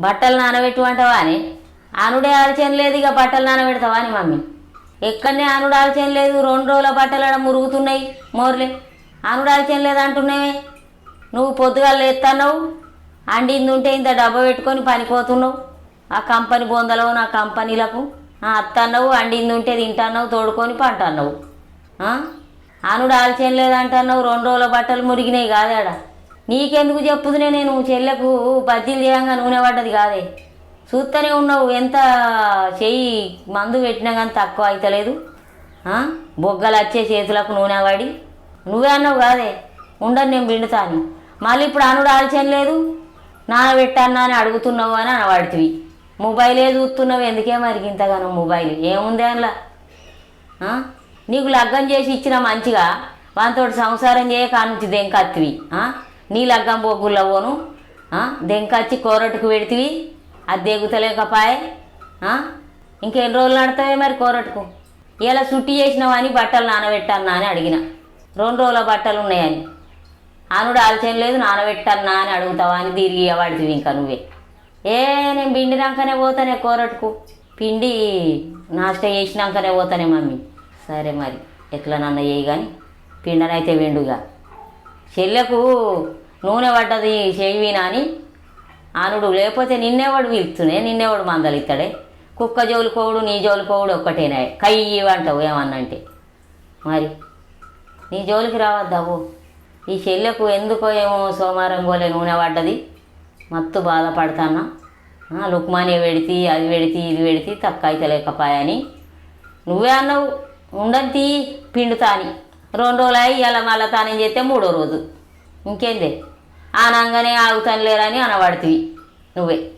బట్టలు నానబెట్టుమంటావా అని? అనుడే ఆలోచన లేదు ఇక బట్టలు నానబెడతావా అని మమ్మీ. ఎక్కడనే అనుడు ఆలోచన లేదు రెండు రోజుల బట్టలు ఆడ మురుగుతున్నాయి మోర్లే. అనుడు ఆలోచన లేదు అంటున్నావే. నువ్వు పొద్దుగాల లేస్తున్నావు అండింది ఉంటే ఇంత డబ్బా పెట్టుకొని పనిపోతున్నావు. ఆ కంపెనీ బొందలో నా కంపెనీలకు అత్తన్నావు అండింది ఉంటే తింటున్నావు తోడుకొని పంటన్నావు. అనుడు ఆలోచన లేదంటన్నావు రెండు రోజుల బట్టలు మురిగినాయి కాదాడా? నీకెందుకు చెప్పుదునే నేను చెల్లెకు బజ్జీలు చేయంగా నూనె పడ్డది కాదే. చూస్తూనే ఉన్నావు ఎంత చెయ్యి మందు పెట్టినా కానీ తక్కువ అవుతలేదు బొగ్గలు వచ్చే చేతులకు నూనె పడి. నువ్వే అన్నావు కాదే ఉండను నేను పిండుతాను మళ్ళీ ఇప్పుడు అనుడు ఆలోచన లేదు? నానబెట్టన్నా అని అడుగుతున్నావు అని అనవాడితివి మొబైలే చూస్తున్నావు? ఎందుకే మరి ఇంతగానో మొబైల్? ఏముంది అందులో? నీకు లగ్గం చేసి ఇచ్చిన మంచిగా వానితోటి సంసారం చేయక నుంచి దేం కత్తివి నీ లగ్గం బొగ్గుల్లో పోను దెంకచ్చి కోరటుకు పెడితివి అది దెగుతలేకపాయే? ఇంకెన్ని రోజులు నడతావే మరి కోరటుకు? ఇలా సుట్టి చేసినావని బట్టలు నానబెట్టన్నా అని అడిగిన. రెండు రోజుల బట్టలు ఉన్నాయని అనుడు ఆలోచన లేదు నానబెట్టన్నా అని అడుగుతావా అని తిరిగి వాడితివి ఇంకా నువ్వే. ఏ నేను పిండినాకనే పోతానే కోరటుకు? పిండి నాష్ట చేసినాకనే పోతానే మమ్మీ. సరే మరి ఎట్లా నన్న చేయి కానీ పిండనైతే విండుగా. చెల్లెకు నూనె పడ్డది చెయ్యినా అని అనుడు లేకపోతే నిన్నేవాడు పిలుచునే నిన్నేవాడు మందలిస్తాడే కుక్క జోలుకోవుడు నీ జోలుకోవుడు ఒక్కటేనా. కయ్యి అంటావు ఏమన్నంటే. మరి నీ జోలికి రావద్దావు. ఈ చెల్లెకు ఎందుకో ఏమో సోమవారం పోలే నూనె పడ్డది. మత్తు బాధపడతానా? లుక్మాని పెడితి అది పెడితి ఇది పెడితి తక్కువ అయితే లేకపాయని. నువ్వే అన్నావు ఉండని పిండుతాని. రెండు రోజులు అయ్యి ఇలా మళ్ళా తానం చేస్తే మూడో రోజు. ఇంకేందే? ఆనంగానే ఆగుతాను లేరని అనబడుతుంది. నువ్వే.